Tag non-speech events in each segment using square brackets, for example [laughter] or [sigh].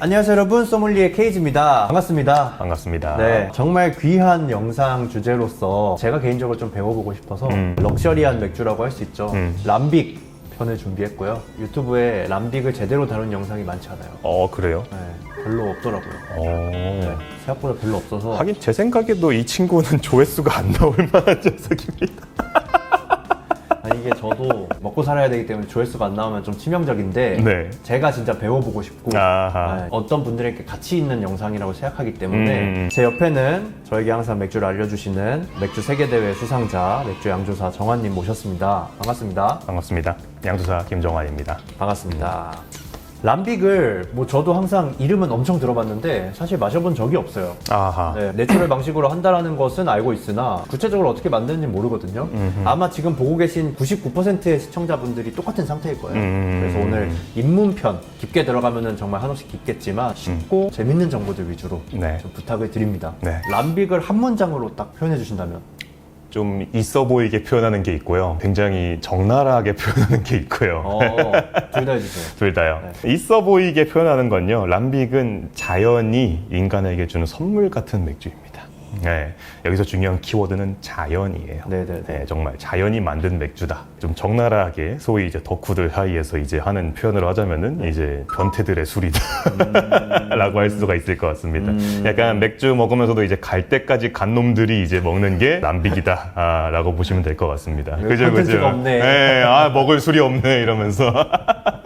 안녕하세요 여러분 소믈리에 케이지입니다 반갑습니다 반갑습니다. 네 정말 귀한 영상 주제로서 제가 개인적으로 좀 배워보고 싶어서 음. 럭셔리한 맥주라고 할 수 있죠 음. 람빅 편을 준비했고요 유튜브에 람빅을 제대로 다룬 영상이 많지 않아요 어 그래요? 네, 별로 없더라고요 어. 생각보다 별로 없어서 하긴 제 생각에도 이 친구는 조회수가 안 나올 만한 녀석입니다. [laughs] 이게 저도 먹고 살아야 되기 때문에 조회수가 안 나오면 좀 치명적인데 네. 제가 진짜 배워보고 싶고 아하. 네, 어떤 분들에게 가치 있는 영상이라고 생각하기 때문에 음. 제 옆에는 저에게 항상 맥주를 알려주시는 맥주 세계대회 수상자 맥주 양조사 정환님 모셨습니다. 반갑습니다. 반갑습니다. 양조사 김정환입니다. 반갑습니다. 람빅을 뭐 저도 항상 이름은 엄청 들어봤는데 사실 마셔본 적이 없어요. 아하. 네, 내추럴 방식으로 한다라는 것은 알고 있으나 구체적으로 어떻게 만드는지 모르거든요. 아마 지금 보고 계신 99%의 시청자분들이 똑같은 상태일 거예요. 음. 그래서 오늘 입문편 깊게 들어가면은 정말 한없이 깊겠지만 쉽고 재밌는 정보들 위주로 네. 좀 부탁을 드립니다. 네. 람빅을 한 문장으로 딱 표현해 주신다면 좀 있어 보이게 표현하는 게 있고요. 굉장히 적나라하게 [laughs] 표현하는 게 있고요. 어, 둘다 해주세요. [laughs] 둘 다요. 네. 있어 보이게 표현하는 건요. 람빅은 자연이 인간에게 주는 선물 같은 맥주입니다. 네, 여기서 중요한 키워드는 자연이에요. 네네네. 네, 정말 자연이 만든 맥주다. 좀 적나라하게 소위 이제 덕후들 사이에서 이제 하는 표현을 하자면은 네. 이제 변태들의 술이다. [laughs] 라고 할 수가 있을 것 같습니다. 음. 약간 맥주 먹으면서도 이제 갈 때까지 간 놈들이 이제 먹는 게 람빅이다. 아, 라고 보시면 될 것 같습니다. 네, 콘텐츠가 없네. 네, 아, 먹을 술이 없네. 이러면서. [laughs]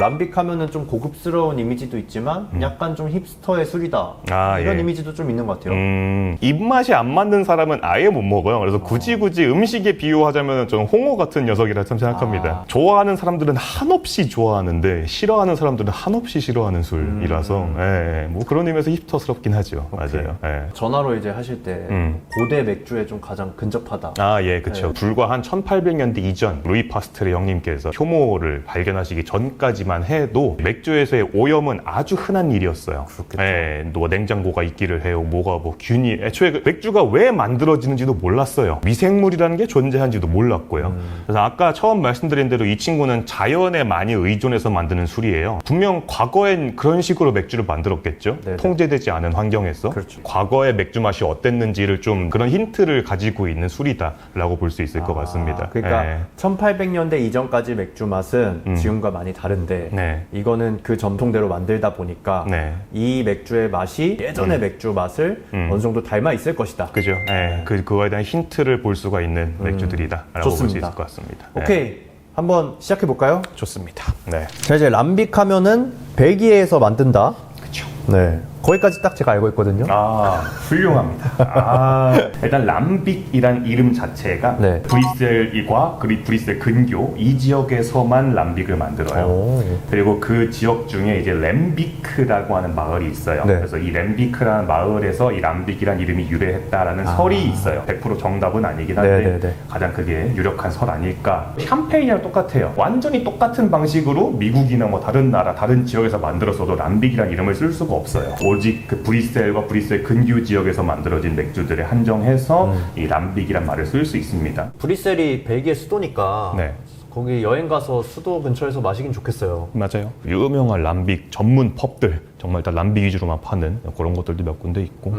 람빅 하면은 좀 고급스러운 이미지도 있지만 약간 좀 힙스터의 술이다. 아, 이런 예. 이미지도 좀 있는 것 같아요. 음, 입맛이 안 맞는 사람은 아예 못 먹어요. 그래서 굳이 굳이 음식에 비유하자면 저는 홍어 같은 녀석이라 참 생각합니다. 아. 좋아하는 사람들은 한없이 좋아하는데 싫어하는 사람들은 한없이 싫어하는 술이라서 예, 뭐 그런 의미에서 힙스터스럽긴 하죠. 음. 맞아요. 예. 전화로 이제 하실 때 음. 고대 맥주에 좀 가장 근접하다. 아, 예, 그쵸. 네. 불과 한 1800년대 이전, 루이 파스트레 형님께서 효모를 발견하시기 전까지만 해도 맥주에서의 오염은 아주 흔한 일이었어요. 그렇겠죠. 예, 뭐 냉장고가 있기를 해요. 뭐가 뭐 균이, 애초에 그 맥주가 왜 만들어지는지도 몰랐어요. 미생물이라는 게 존재한지도 몰랐고요. 음. 그래서 아까 처음 말씀드린 대로 이 친구는 자연에 많이 의존해서 만드는 술이에요. 분명 과거엔 그런 식으로 맥주를 만들었겠죠. 네네. 통제되지 않은 환경에서. 그렇죠. 과거의 맥주 맛이 어땠는지를 좀 그런 힌트를 가지고 있는 술이다라고 볼 수 있을 것 아, 같습니다. 그러니까 예. 1800년대 이전까지 맥주 맛은 음. 지금과 많이 다른데 네. 이거는 그 전통대로 만들다 보니까 네. 이 맥주의 맛이 예전의 맥주 맛을 음. 어느 정도 닮아 있을 것이다. 그죠. 예. 그, 그거에 대한 힌트를 볼 수가 있는 맥주들이다라고 볼수 음. 좋습니다. 있을 것 같습니다. 네. 오케이. 한번 시작해 볼까요? 좋습니다. 네. 자 이제 람빅 하면은 벨기에에서 만든다. 그쵸. 네. 거기까지 딱 제가 알고 있거든요. 아, 훌륭합니다. 아, 일단 람빅이란 이름 자체가 네. 브뤼셀과 그리 브뤼셀 근교 이 지역에서만 람빅을 만들어요. 오. 그리고 그 지역 중에 이제 렘비크라고 하는 마을이 있어요. 네. 그래서 이 렘비크라는 마을에서 이 람빅이란 이름이 유래했다라는 설이 있어요. 100% 정답은 아니긴 한데 아. 네네네. 가장 그게 유력한 설 아닐까. 샴페인이랑 똑같아요. 완전히 똑같은 방식으로 미국이나 뭐 다른 나라, 다른 지역에서 만들었어도 람빅이란 이름을 쓸 수가 없어요. 오직 그 브뤼셀과 브뤼셀 근교 지역에서 만들어진 맥주들에 한정해서 음. 이 람빅이란 말을 쓸 수 있습니다. 브뤼셀이 벨기에 수도니까 네. 거기 여행 가서 수도 근처에서 마시긴 좋겠어요. 맞아요. 유명한 람빅 전문 펍들 정말 다 람빅 위주로만 파는 그런 것들도 몇 군데 있고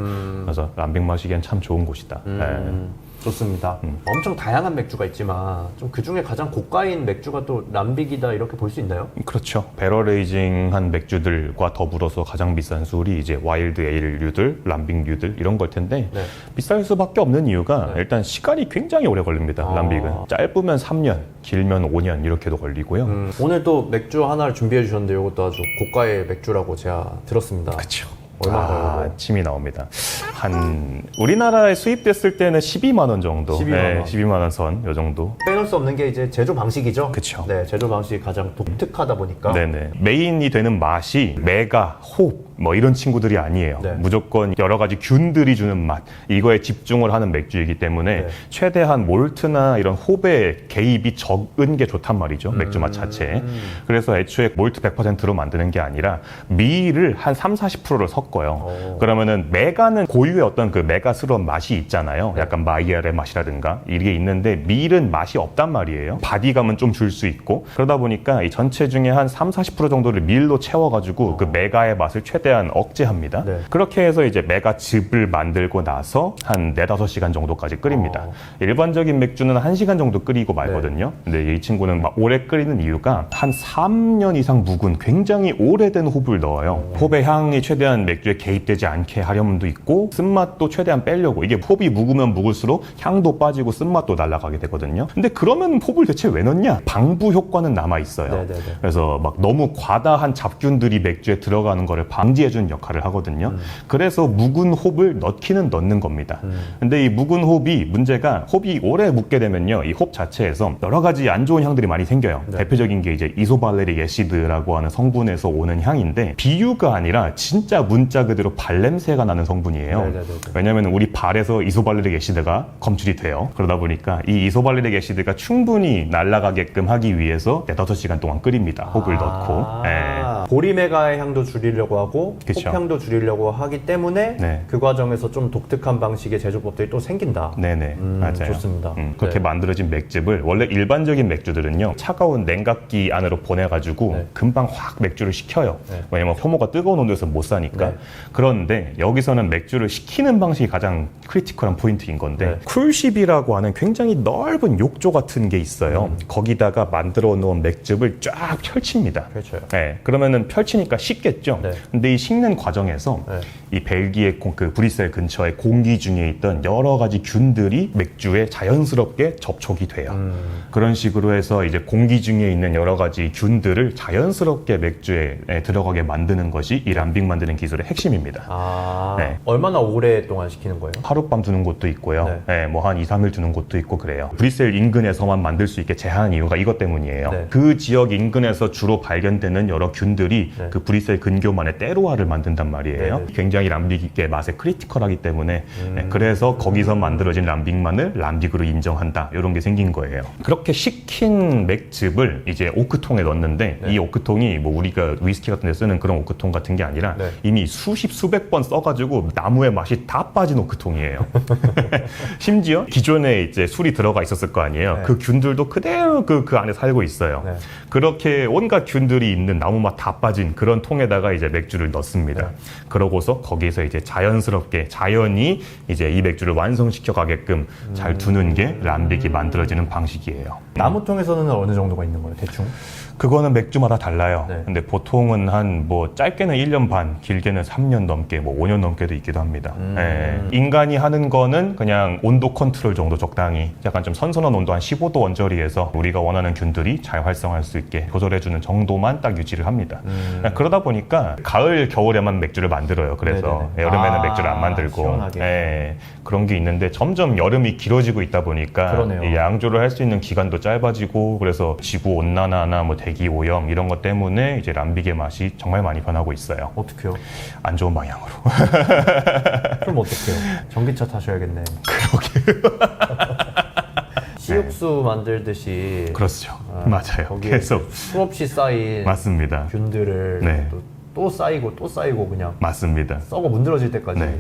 그래서 람빅 마시기엔 참 좋은 곳이다. 네. 음, 좋습니다. 엄청 다양한 맥주가 있지만 좀 그 중에 가장 고가인 맥주가 또 람빅이다 이렇게 볼 수 있나요? 그렇죠. 배럴에이징한 맥주들과 더불어서 가장 비싼 술이 이제 와일드 에일류들, 람빅류들 이런 걸 텐데 네. 비쌀 수밖에 없는 이유가 네. 일단 시간이 굉장히 오래 걸립니다. 아. 람빅은 짧으면 3년, 길면 5년 이렇게도 걸리고요. 음, 오늘 또 맥주 하나를 준비해 주셨는데 이것도 아주 고가의 맥주라고 제가 들었습니다. 그렇죠. 얼마인가요, 아? 침이 나옵니다. 한 우리나라에 수입됐을 때는 12만 원 정도. 12만 네, 원. 12만 원 선, 요 정도. 빼놓을 수 없는 게 이제 제조 방식이죠. 그쵸. 네, 제조 방식이 가장 독특하다 보니까 네네. 메인이 되는 맛이 메가, 홉, 뭐 이런 친구들이 아니에요. 네. 무조건 여러 가지 균들이 주는 맛 이거에 집중을 하는 맥주이기 때문에 네. 최대한 몰트나 이런 호배 개입이 적은 게 좋단 말이죠. 맥주 맛 자체에. 그래서 애초에 몰트 100%로 만드는 게 아니라 미를 한 3, 40%를 섞어요. 오. 그러면은 메가는 고유의 어떤 그 메가스러운 맛이 있잖아요. 약간 마이야르의 맛이라든가 이게 있는데 밀은 맛이 없단 말이에요. 바디감은 좀 줄 수 있고 그러다 보니까 이 전체 중에 한 3, 40% 정도를 밀로 채워가지고 그 메가의 맛을 최대 한 억제합니다. 네. 그렇게 해서 이제 메가즙을 만들고 나서 한 4, 5시간 정도까지 끓입니다. 어. 일반적인 맥주는 1시간 정도 끓이고 말거든요. 근데 이 친구는 막 오래 끓이는 이유가 한 3년 이상 묵은 굉장히 오래된 홉을 넣어요. 홉의 향이 최대한 맥주에 개입되지 않게 하려면도 있고 쓴맛도 최대한 빼려고 이게 홉이 묵으면 묵을수록 향도 빠지고 쓴맛도 날아가게 되거든요. 근데 그러면 홉을 대체 왜 넣냐? 방부 효과는 남아 있어요. 네네네. 그래서 막 너무 과다한 잡균들이 맥주에 들어가는 거를 방지 해주는 역할을 하거든요. 그래서 묵은 홉을 넣기는 넣는 겁니다. 근데 이 묵은 홉이 문제가 홉이 오래 묵게 되면요, 이 홉 자체에서 여러 가지 안 좋은 향들이 많이 생겨요. 네. 대표적인 게 이제 이소발레릭 애시드라고 하는 성분에서 오는 향인데 비유가 아니라 진짜 문자 그대로 발냄새가 나는 성분이에요. 네 네네네. 왜냐하면 우리 발에서 이소발레릭 애시드가 검출이 돼요. 그러다 보니까 이 이소발레릭 애시드가 충분히 날아가게끔 하기 위해서 4, 5시간 동안 끓입니다. 홉을 넣고. 예. 아, 보리메가의 향도 줄이려고 하고 그쵸. 호향도 줄이려고 하기 때문에 네. 그 과정에서 좀 독특한 방식의 제조법들이 또 생긴다. 네네 음, 맞아요. 좋습니다. 음, 그렇게 네. 만들어진 맥즙을 원래 일반적인 맥주들은요 차가운 냉각기 안으로 보내가지고 네. 금방 확 맥주를 식혀요. 네. 왜냐면 효모가 뜨거운 온도에서 못 사니까. 네. 그런데 여기서는 맥주를 식히는 방식이 가장 크리티컬한 포인트인 건데 네. 쿨십이라고 하는 굉장히 넓은 욕조 같은 게 있어요. 음. 거기다가 만들어 놓은 맥즙을 쫙 펼칩니다. 펼쳐요. 네, 그러면은 펼치니까 식겠죠. 네. 근데 이 식는 과정에서 네. 이 벨기에 공- 그 브뤼셀 근처의 공기 중에 있던 여러 가지 균들이 맥주에 자연스럽게 접촉이 돼요. 음, 그런 식으로 해서 이제 공기 중에 있는 여러 가지 균들을 자연스럽게 맥주에 들어가게 만드는 것이 이 람빙 만드는 기술의 핵심입니다. 아, 네. 얼마나 오랫동안 시키는 거예요? 하룻밤 두는 곳도 있고요. 네. 뭐 한 2, 3일 두는 곳도 있고 그래요. 브뤼셀 인근에서만 만들 수 있게 제한한 이유가 이것 때문이에요. 네. 그 지역 인근에서 주로 발견되는 여러 균들이 네. 그 브뤼셀 근교만의 때로 와를 만든단 말이에요. 네, 네. 굉장히 람빅의 맛에 크리티컬하기 때문에 음. 네, 그래서 거기서 만들어진 람빅만을 람빅으로 인정한다. 이런 게 생긴 거예요. 그렇게 식힌 맥즙을 이제 오크통에 넣는데 네. 이 오크통이 뭐 우리가 위스키 같은 데 쓰는 그런 오크통 같은 게 아니라 네. 이미 수십 수백 번 써가지고 나무의 맛이 다 빠진 오크통이에요. [laughs] 심지어 기존에 이제 술이 들어가 있었을 거 아니에요. 네. 그 균들도 그대로 그, 그 안에 살고 있어요. 네. 그렇게 온갖 균들이 있는 나무 맛 다 빠진 그런 통에다가 이제 맥주를 넣습니다. 네. 그러고서 거기서 이제 자연스럽게 자연히 이제 이 맥주를 완성시켜 가게끔 잘 두는 게 람빅이 만들어지는 방식이에요. 나무통에서는 어느 정도가 있는 거예요, 대충? 그거는 맥주마다 달라요. 네. 근데 보통은 한 뭐 짧게는 1년 반, 길게는 3년 넘게, 뭐 5년 넘게도 있기도 합니다. 음. 예. 인간이 하는 거는 그냥 온도 컨트롤 정도 적당히 약간 좀 선선한 온도 한 15도 원저리에서 우리가 원하는 균들이 잘 활성화할 수 있게 조절해주는 정도만 딱 유지를 합니다. 음. 예, 그러다 보니까 가을, 겨울에만 맥주를 만들어요. 그래서 네네네. 여름에는 아, 맥주를 안 만들고. 예, 그런 게 있는데 점점 여름이 길어지고 있다 보니까 양조를 할 수 있는 기간도 짧아지고 그래서 지구 온난화나 뭐 대기 오염 이런 것 때문에 이제 람빅의 맛이 정말 많이 변하고 있어요. 어떻게요? 안 좋은 방향으로. [laughs] 그럼 어떡해요? 전기차 타셔야겠네. 시육수 [laughs] 만들듯이 그렇죠. 아, 맞아요. 거기에 계속 수없이 쌓인 맞습니다. 균들을 네. 또, 또 쌓이고 또 쌓이고 그냥 맞습니다. 썩어 문드러질 때까지 네.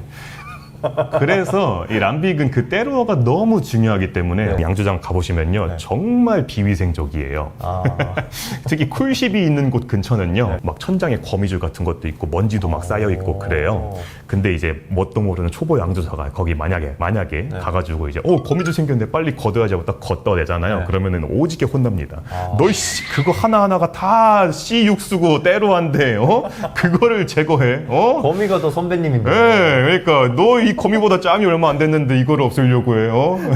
그래서 이 람빅은 그 때로가 너무 중요하기 때문에 네. 양조장 가보시면요 네. 정말 비위생적이에요. 아, [laughs] 특히 쿨십이 있는 곳 근처는요 네. 막 천장에 거미줄 같은 것도 있고 먼지도 막 쌓여 있고 오. 그래요. 근데 이제 뭣도 모르는 초보 양조사가 거기 만약에 만약에 네. 가가지고 이제 어 거미줄 생겼는데 빨리 걷어야지 하고 딱 걷어내잖아요. 네. 그러면은 오지게 혼납니다. 아. 너씨 그거 하나 하나가 다 C 육수고 때로한데 어 그거를 제거해 어? 거미가 더 선배님인데 예, 그러니까 너 이 거미보다 짬이 얼마 안 됐는데 이거를 없애려고 해요. [laughs]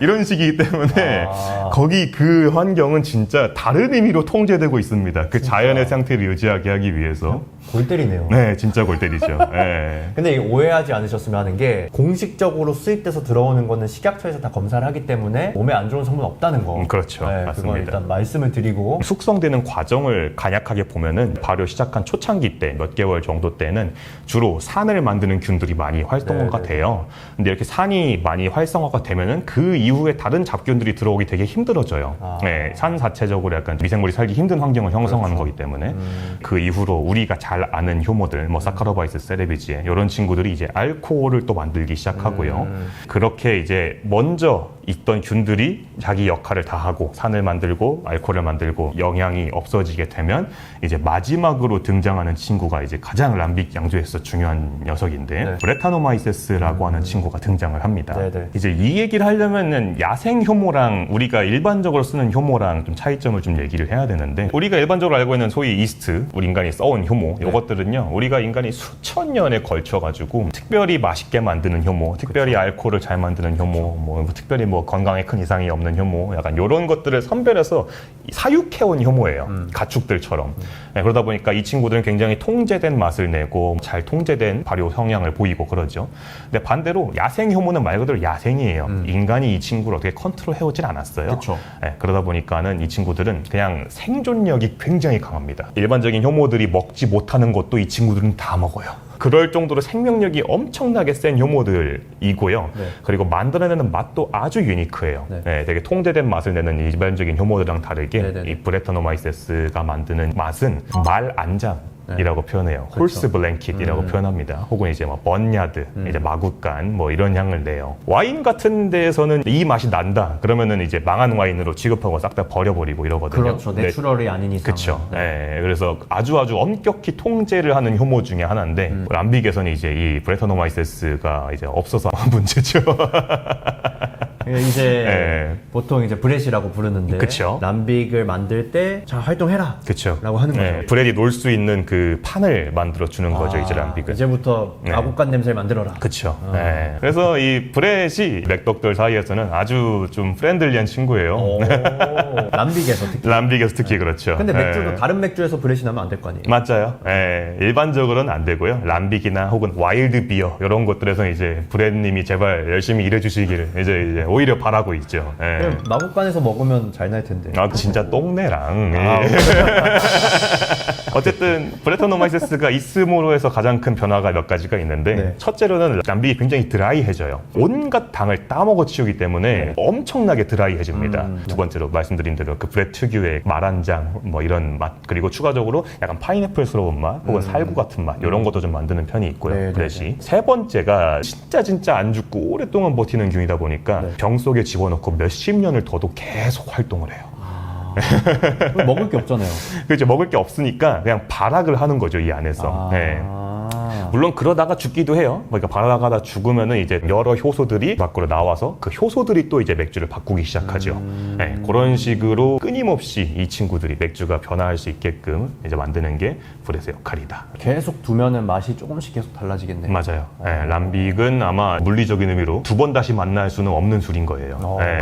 이런 식이기 때문에 아. 거기 그 환경은 진짜 다른 의미로 통제되고 있습니다. 그 자연의 상태를 유지하게 하기 위해서. 골 때리네요. 네, 진짜 골 때리죠. [laughs] 예. 근데 오해하지 않으셨으면 하는 게 공식적으로 수입돼서 들어오는 거는 식약처에서 다 검사를 하기 때문에 몸에 안 좋은 성분 없다는 거. 음, 그렇죠. 네, 맞습니다. 그건 일단 말씀을 드리고 숙성되는 과정을 간략하게 보면은 발효 시작한 초창기 때 몇 개월 정도 때는 주로 산을 만드는 균들이 많이 활성화가 네, 네. 돼요. 근데 이렇게 산이 많이 활성화가 되면은 그 이후에 다른 잡균들이 들어오기 되게 힘들어져요. 아. 네, 산 자체적으로 약간 미생물이 살기 힘든 환경을 형성하는 그렇죠. 거기 때문에 음. 그 이후로 우리가 잘 아는 효모들, 뭐 사카로바이스, 세레비지에 이런 친구들이 이제 알코올을 또 만들기 시작하고요. 음. 그렇게 이제 먼저 있던 균들이 자기 역할을 다 하고 산을 만들고 알코올을 만들고 영양이 없어지게 되면 이제 마지막으로 등장하는 친구가 이제 가장 람빅 양조에서 중요한 녀석인데 네. 브레타노마이세스라고 하는 친구가 등장을 합니다. 네 네. 이제 이 얘기를 하려면은 야생 효모랑 우리가 일반적으로 쓰는 효모랑 좀 차이점을 좀 얘기를 해야 되는데 우리가 일반적으로 알고 있는 소위 이스트 우리 인간이 써온 효모 네. 이것들은요 우리가 인간이 수천 년에 걸쳐 가지고 특별히 맛있게 만드는 효모 특별히 알코올을 잘 만드는 효모 뭐 특별히 뭐 건강에 큰 이상이 없는 효모 약간 이런 것들을 선별해서 사육해온 효모예요 음. 가축들처럼 네, 그러다 보니까 이 친구들은 굉장히 통제된 맛을 내고 잘 통제된 발효 성향을 보이고 그러죠 근데 반대로 야생 효모는 말 그대로 야생이에요 음. 인간이 이 친구를 어떻게 컨트롤 해오진 않았어요 그쵸. 네, 그러다 보니까는 이 친구들은 그냥 생존력이 굉장히 강합니다. 일반적인 효모들이 먹지 못하는 것도 이 친구들은 다 먹어요. 그럴 정도로 생명력이 엄청나게 센 효모들이고요. 네. 그리고 만들어내는 맛도 아주 유니크해요. 네. 네, 되게 통제된 맛을 내는 일반적인 효모들이랑 다르게 네네네. 이 브레타노마이세스가 만드는 맛은 말 안장. 이라고 표현해요. 그렇죠. 홀스 블랭킷이라고 음. 표현합니다. 혹은 이제 뭐 번야드, 음. 이제 마구간 뭐 이런 향을 내요. 와인 같은 데에서는 이 맛이 난다. 그러면은 이제 망한 와인으로 취급하고 싹 다 버려버리고 이러거든요. 그렇죠. 네, 내추럴이 아닌 이상. 그렇죠. 네. 그래서 아주 아주 엄격히 통제를 하는 효모 중에 하나인데 음. 람빅에서는 이제 이 브레타노마이세스가 이제 없어서 [laughs] 문제죠. 이제 네. 보통 이제 브렛이라고 부르는데 그쵸. 람빅을 만들 때 자 활동해라. 그렇죠. 라고 하는 거죠. 브레디 놀 수 있는 그 판을 만들어 주는 거죠. 아, 이제 람빅은. 이제부터 네. 아구간 냄새를 만들어라. 그렇죠. 어. 네. 그래서 이 브렛이 맥덕들 사이에서는 아주 좀 프렌들리한 친구예요. 오, [laughs] 람빅에서 특히. 람빅에서 특히 그렇죠. 근데 네. 맥주도 다른 맥주에서 브렛이 나면 안 될 거 아니에요. 맞아요. 예, 일반적으로는 안 되고요. 람빅이나 혹은 와일드 비어 이런 것들에서 이제 브랜님이 제발 열심히 일해 주시기를 이제, 이제 오히려 바라고 있죠. 예. 그냥 마구간에서 먹으면 잘 날 텐데. 아 진짜 똥내랑. 아, 예. [laughs] 어쨌든 브레터노마이세스가 있음으로 해서 가장 큰 변화가 몇 가지가 있는데 네. 첫째로는 람빅이 굉장히 드라이해져요. 온갖 당을 따먹어 치우기 때문에 엄청나게 드라이해집니다. 네. 음, 두 번째로 말씀드린 대로 그 브레 특유의 말한장 뭐 이런 맛 그리고 추가적으로 약간 파인애플스러운 맛 혹은 살구 같은 맛 이런 것도 좀 만드는 편이 있고요. 음. 네, 네, 브렛이 세 번째가 진짜 진짜 안 죽고 오랫동안 버티는 균이다 보니까 네. 병 속에 집어넣고 몇십 년을 둬도 계속 활동을 해요. 먹을 게 없잖아요. 그렇죠. 먹을 게 없으니까 그냥 발악을 하는 거죠, 이 안에서. 아. 네. 물론 그러다가 죽기도 해요. 그러니까 발악하다 죽으면은 이제 여러 효소들이 밖으로 나와서 그 효소들이 또 이제 맥주를 바꾸기 시작하죠. 음. 네, 그런 식으로 끊임없이 이 친구들이 맥주가 변화할 수 있게끔 이제 만드는 게 브렛의 역할이다. 계속 두면은 맛이 조금씩 계속 달라지겠네요. 맞아요. 네, 람빅은 아마 물리적인 의미로 두 번 다시 만날 수는 없는 술인 거예요. 네.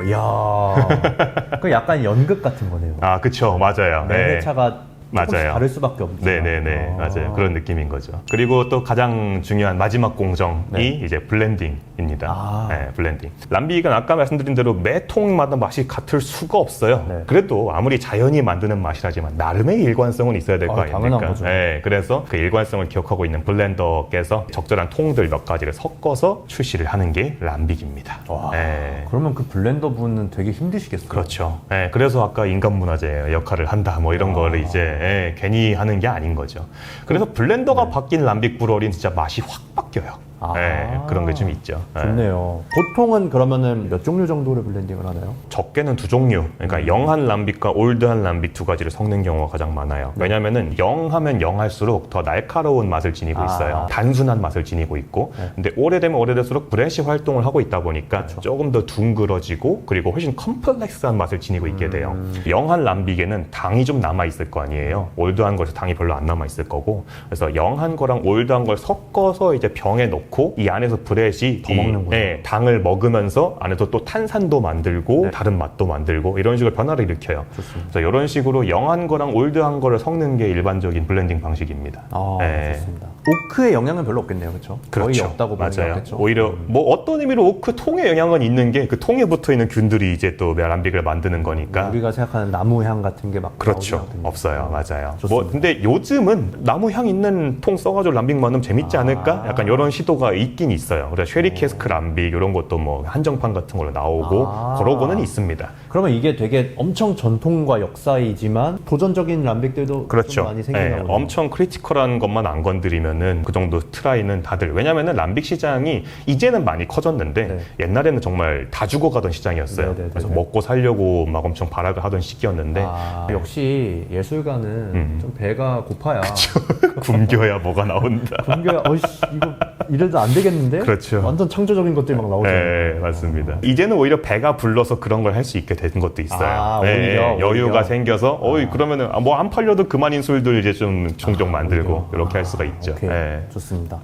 오, 이야. 그 약간 연극 같은 거네요. 아, 그쵸. 맞아요. 매 네. 회차가 조금씩 맞아요. 다를 수밖에 없죠. 네네네 맞아요 그런 느낌인 거죠 그리고 또 가장 중요한 마지막 공정이 네. 이제 블렌딩입니다 아. 네, 블렌딩 람비가 아까 말씀드린 대로 매 통마다 맛이 같을 수가 없어요 네. 그래도 아무리 자연이 만드는 맛이라지만 나름의 일관성은 있어야 될 거 아, 아닙니까 거죠. 네, 그래서 그 일관성을 기억하고 있는 블렌더께서 적절한 통들 몇 가지를 섞어서 출시를 하는 게 람빅입니다 와, 네. 그러면 그 블렌더 분은 되게 힘드시겠어요. 그렇죠. 예, 그래서 아까 인간 문화재 역할을 한다 뭐 이런 아. 거를 이제 예, 괜히 하는 게 아닌 거죠. 그래서 블렌더가 바뀐 람빅 브러리는 진짜 맛이 확 바뀌어요. 아. 예, 그런 게 좀 있죠. 예. 좋네요. 보통은 그러면은 몇 종류 정도를 블렌딩을 하나요? 적게는 두 종류. 음. 그러니까 영한 람빅과 올드한 람빅 두 가지를 섞는 경우가 가장 많아요. 네. 왜냐면은 영하면 영할수록 더 날카로운 맛을 지니고 아. 있어요. 단순한 맛을 지니고 있고. 네. 근데 오래되면 오래될수록 브렛이 활동을 하고 있다 보니까 그렇죠. 조금 더 둥그러지고 그리고 훨씬 컴플렉스한 맛을 지니고 있게 돼요. 음. 영한 람빅에는 당이 좀 남아 있을 거 아니에요. 올드한 거에서 당이 별로 안 남아 있을 거고. 그래서 영한 거랑 올드한 걸 섞어서 이제 병에 넣고 넣고 이 안에서 브렛이 더 이, 먹는구나. 예, 당을 먹으면서 안에서 또 탄산도 만들고 네. 다른 맛도 만들고 이런 식으로 변화를 일으켜요. 좋습니다. 그래서 이런 식으로 영한 거랑 올드한 거를 섞는 게 일반적인 블렌딩 방식입니다. 아, 예. 좋습니다. 오크의 영향은 별로 없겠네요, 그렇죠? 거의 그렇죠. 없다고 보는 게 맞아요. 오히려 뭐 어떤 의미로 오크 통에 영향은 있는 게 그 통에 붙어 있는 균들이 이제 또 람빅을 만드는 거니까 우리가 생각하는 나무 향 같은 게 막 그렇죠. 없어요. 맞아요. 좋습니다. 뭐 근데 요즘은 나무 향 있는 통 써가지고 람빅 만들면 재밌지 아. 않을까? 약간 이런 시도가 있긴 있어요. 그래서 쉐리 캐스크 람빅 이런 것도 뭐 한정판 같은 걸로 나오고 아. 그러고는 있습니다. 그러면 이게 되게 엄청 전통과 역사이지만 도전적인 람빅들도 그렇죠. 좀 많이 생기나 예, 보네요. 엄청 크리티컬한 것만 안 건드리면은 그 정도 트라이는 다들 왜냐면은 람빅 시장이 이제는 많이 커졌는데 네. 옛날에는 정말 다 죽어가던 시장이었어요. 네, 네, 네, 그래서 네. 먹고 살려고 막 엄청 발악을 하던 시기였는데 아, 역시 예술가는 음. 좀 배가 고파야. [laughs] 굶겨야 뭐가 나온다. [laughs] 분교야, 어이씨, 이거 이래도 안 되겠는데? 그렇죠. 완전 창조적인 것들이 막 나오잖아요. 네, 맞습니다. 이제는 오히려 배가 불러서 그런 걸 할 수 있게 된 것도 있어요. 아, 네, 오히려, 여유가 오히려. 생겨서, 어이, 그러면은 뭐 안 팔려도 그만인 술들 이제 좀 종종 만들고, 이렇게 할 수가 있죠. 아, 오케이. 네. 좋습니다.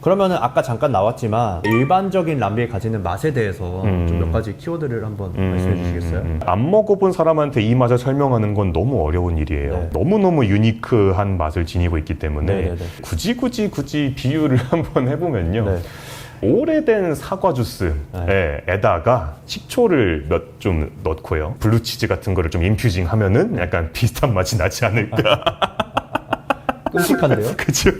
그러면은 아까 잠깐 나왔지만 일반적인 람비에 가지는 맛에 대해서 음. 좀 몇 가지 키워드를 한번 말씀해 주시겠어요? 음, 음, 음. 안 먹어본 사람한테 이 맛을 설명하는 건 너무 어려운 일이에요. 네. 너무너무 유니크한 맛을 지니고 있기 때문에 네, 네, 네. 굳이 굳이 굳이 비유를 [laughs] 한번 해보면요. 네. 오래된 사과 주스에다가 네. 식초를 몇 좀 넣고요. 블루치즈 같은 거를 좀 인퓨징 하면은 약간 비슷한 맛이 나지 않을까. [laughs] 끔찍한데요? [laughs] 그죠?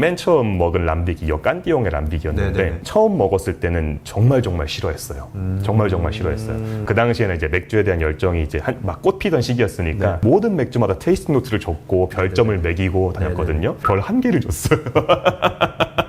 맨 처음 먹은 람빅이 여깐띠용의 람빅이었는데 네네네. 처음 먹었을 때는 정말 정말 싫어했어요. 정말 정말 싫어했어요. 그 당시에는 이제 맥주에 대한 열정이 이제 한- 막 꽃피던 시기였으니까 모든 맥주마다 테이스팅 노트를 적고 별점을 매기고 다녔거든요. 별 한 개를 줬어요. [laughs]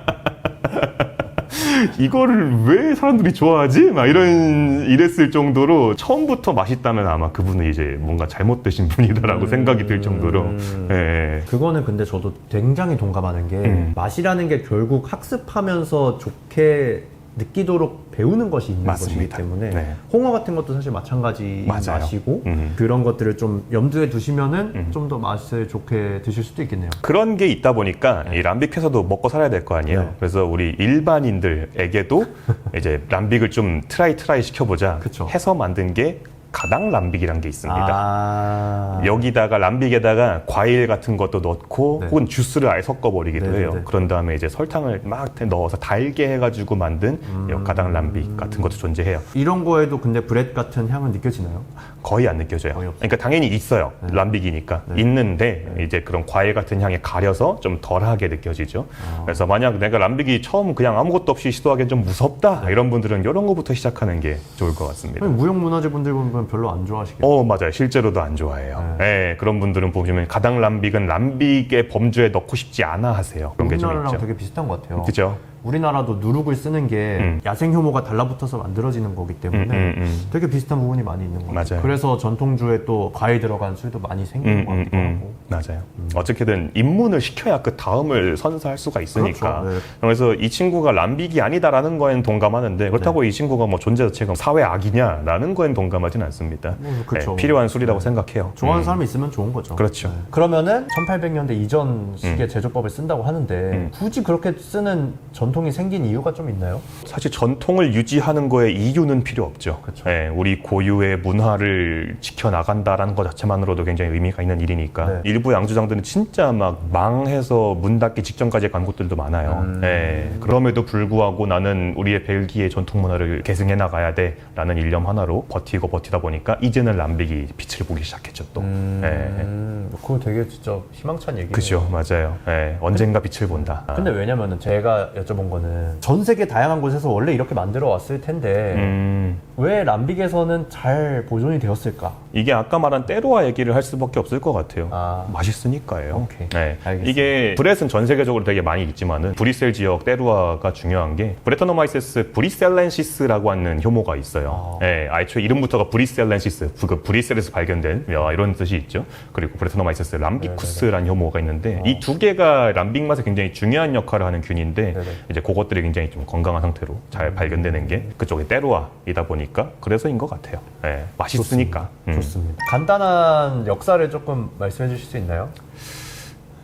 이거를 왜 사람들이 좋아하지? 막 이런 이랬을 정도로 처음부터 맛있다면 아마 그분은 이제 뭔가 잘못 드신 [laughs] 분이다라고 생각이 들 정도로 예. 그거는 근데 저도 굉장히 동감하는 게 음. 맛이라는 게 결국 학습하면서 좋게 느끼도록 배우는 것이 있는 맞습니다. 것이기 때문에 네. 홍어 같은 것도 사실 마찬가지 맞아요. 맛이고 음. 그런 것들을 좀 염두에 두시면은 음. 좀 더 맛을 좋게 드실 수도 있겠네요. 그런 게 있다 보니까 이 람빅 회사도 먹고 살아야 될 거 아니에요. 네. 그래서 우리 일반인들에게도 [laughs] 이제 람빅을 좀 트라이 트라이 시켜보자 그쵸. 해서 만든 게 가당 람빅이란 게 있습니다. 아... 여기다가 람빅에다가 과일 같은 것도 넣고 네. 혹은 주스를 아예 섞어버리기도 네네네. 해요. 그런 다음에 이제 설탕을 막 넣어서 달게 해가지고 만든 음. 이 가당 람빅 같은 것도 존재해요. 이런 거에도 근데 브렛 같은 향은 느껴지나요? 거의 안 느껴져요. 거의. 그러니까 당연히 있어요. 네. 람빅이니까 네. 있는데 이제 그런 과일 같은 향에 가려서 좀 덜하게 느껴지죠. 아. 그래서 만약 내가 람빅이 처음 그냥 아무것도 없이 시도하기엔 좀 무섭다 네. 이런 분들은 이런 거부터 시작하는 게 좋을 것 같습니다. 무형 문화재 분들 보면 별로 안 좋아하시겠죠? 어 맞아요. 실제로도 안 좋아해요. 예, 그런 분들은 보시면 가당 람빅은 람빅의 범주에 넣고 싶지 않아 하세요. 그런 게 좀 우리나라랑 있죠. 되게 비슷한 것 같아요. 그죠? 우리나라도 누룩을 쓰는 게 음. 야생 효모가 달라붙어서 만들어지는 거기 때문에 음, 음, 음. 되게 비슷한 부분이 많이 있는 것 같아요. 맞아요. 그래서 전통주에 또 과일 들어간 술도 많이 생기는 음, 것 음, 같기도 음. 하고. 맞아요. 어떻게든 입문을 시켜야 그 다음을 선사할 수가 있으니까. 그렇죠. 네. 그래서 이 친구가 람빅이 아니다라는 거엔 동감하는데 그렇다고 이 친구가 뭐 존재 자체가 사회 악이냐라는 거엔 동감하진 않습니다. 뭐, 그렇죠. 네, 필요한 술이라고 생각해요. 좋아하는 음. 사람이 있으면 좋은 거죠. 그렇죠. 네. 그러면은 1800년대 이전 식의 제조법을 쓴다고 하는데 음. 굳이 그렇게 쓰는 전 통이 생긴 이유가 좀 있나요? 사실 전통을 유지하는 거에 이유는 필요 없죠. 그렇죠. 예, 우리 고유의 문화를 지켜나간다라는 것 자체만으로도 굉장히 의미가 있는 일이니까 네. 일부 양주장들은 진짜 막 망해서 문 닫기 직전까지 간 곳들도 많아요. 음. 예, 그럼에도 불구하고 나는 우리의 벨기에 전통 문화를 계승해 나가야 돼라는 일념 하나로 버티고 버티다 보니까 이제는 람빅이 빛을 보기 시작했죠 또. 음, 그거 되게 진짜 희망찬 얘기예요. 예, 그죠, 맞아요. 예, 언젠가 빛을 본다. 근데 왜냐면은 제가 여쭤본 거는 전 세계 다양한 곳에서 원래 이렇게 만들어 왔을 텐데 음, 왜 람빅에서는 잘 보존이 되었을까? 이게 아까 말한 때로와 얘기를 할 수밖에 없을 것 같아요. 아. 맛있으니까요. 오케이. 네. 알겠습니다. 이게 브렛은 전 세계적으로 되게 많이 있지만은 브리셀 지역 때루아가 중요한 게 브레터노마이세스 브리셀렌시스라고 하는 효모가 있어요. 아. 네, 애초에 이름부터가 브리셀렌시스, 그 브리셀에서 발견된 야, 이런 뜻이 있죠. 그리고 브레터노마이세스 람비쿠스라는 효모가 있는데 이두 개가 람빅 맛에 굉장히 중요한 역할을 하는 균인데 네네. 이제 그것들이 굉장히 좀 건강한 상태로 잘 발견되는 게 그쪽에 때루아이다 보니까 그래서인 것 같아요. 네, 맛있으니까. 음. 좋습니다. 간단한 역사를 조금 말씀해 주실 수 있나요?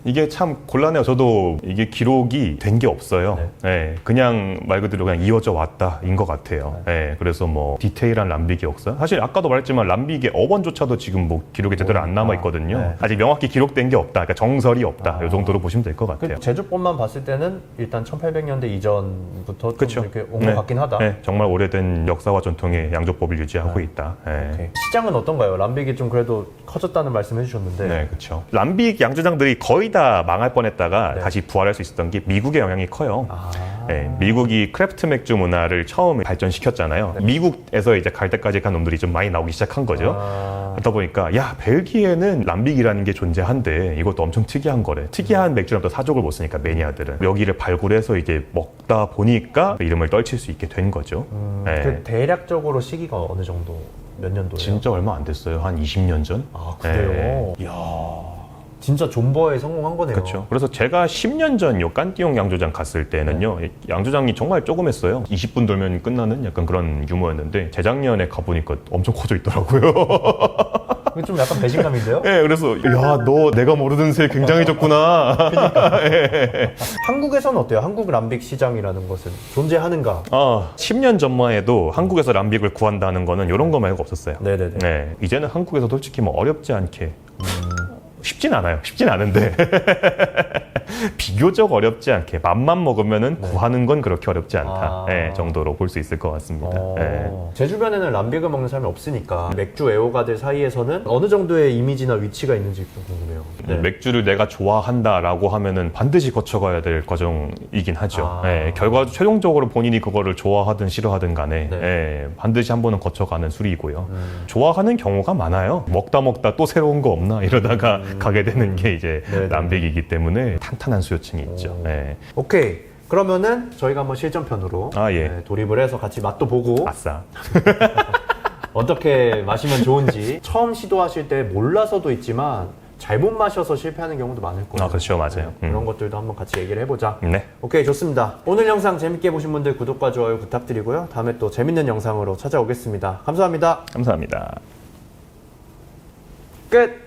이게 참 곤란해요. 저도 이게 기록이 된 게 없어요. 예, 그냥 말 그대로 그냥 이어져 왔다인 것 같아요. 예, 그래서 뭐 디테일한 람빅의 역사. 사실 아까도 말했지만 람빅의 어원조차도 지금 뭐 기록이 제대로 안 남아 있거든요. 네. 아직 명확히 기록된 게 없다. 그러니까 정설이 없다. 아. 이 정도로 보시면 될 것 같아요. 그 제주권만 봤을 때는 일단 1800년대 이전부터 좀 그쵸. 이렇게 온 네. 것 같긴 하다. 네, 정말 오래된 역사와 전통의 양조법을 유지하고 있다. 예. 오케이. 시장은 어떤가요? 람빅이 좀 그래도 커졌다는 말씀 해 주셨는데 네, 그렇죠. 람빅 양조장들이 거의 다 망할 뻔했다가 네. 다시 부활할 수 있었던 게 미국의 영향이 커요. 아, 네, 미국이 크래프트 맥주 문화를 처음 발전시켰잖아요. 네. 미국에서 이제 갈 때까지 간 놈들이 좀 많이 나오기 시작한 거죠. 아, 그러다 보니까 야 벨기에는 람빅이라는 게 존재한데 이것도 엄청 특이한 거래. 특이한 맥주라면 또 사족을 못 쓰니까 매니아들은 여기를 발굴해서 이제 먹다 보니까 이름을 떨칠 수 있게 된 거죠. 음, 네. 그 대략적으로 시기가 어느 정도 몇 년도예요? 진짜 얼마 안 됐어요. 한 20년 전. 아 그래요? 네. 이야 진짜 존버에 성공한 거네요. 그렇죠. 그래서 제가 10년 전 요 깐띠용 양조장 갔을 때는요, 네. 양조장이 정말 조그맸어요. 20분 돌면 끝나는 약간 그런 규모였는데 재작년에 가보니까 엄청 [laughs] 커져 있더라고요. 이거 좀 약간 배신감인데요? 네, 그래서 야, 너 내가 모르던 새 굉장해졌구나. 한국에서는 어때요? 한국 람빅 시장이라는 것은 존재하는가? 아, 10년 전만 해도 한국에서 람빅을 구한다는 거는 이런 거 말고 없었어요. 네네네. 네, 이제는 한국에서 솔직히 뭐 어렵지 않게 쉽진 않아요. 쉽진 않은데 [laughs] 비교적 어렵지 않게 맘만 먹으면은 구하는 건 그렇게 어렵지 않다. 네. 아. 네, 정도로 볼 수 있을 것 같습니다. 어, 네. 제 주변에는 람빅을 먹는 사람이 없으니까 맥주 애호가들 사이에서는 어느 정도의 이미지나 위치가 있는지 좀 궁금해요. 네. 맥주를 내가 좋아한다라고 하면은 반드시 거쳐가야 될 과정이긴 하죠. 아. 네, 결과 최종적으로 본인이 그거를 좋아하든 싫어하든 간에 네. 네, 반드시 한 번은 거쳐가는 술이고요. 음. 좋아하는 경우가 많아요. 먹다 먹다 또 새로운 거 없나 이러다가 가게 되는 게 이제 음. 네네. 람빅이기 때문에 탄탄한 수요층이 있죠. 오. 네. 오케이. 그러면은 저희가 한번 실전편으로 아, 예. 네, 돌입을 해서 같이 맛도 보고 아싸. [laughs] 어떻게 마시면 좋은지 처음 시도하실 때 몰라서도 있지만 잘못 마셔서 실패하는 경우도 많을 거예요. 아, 그렇죠. 맞아요. 음. 그런 것들도 한번 같이 얘기를 해보자. 네. 오케이 좋습니다. 오늘 영상 재밌게 보신 분들 구독과 좋아요 부탁드리고요. 다음에 또 재밌는 영상으로 찾아오겠습니다. 감사합니다. 감사합니다. 끝.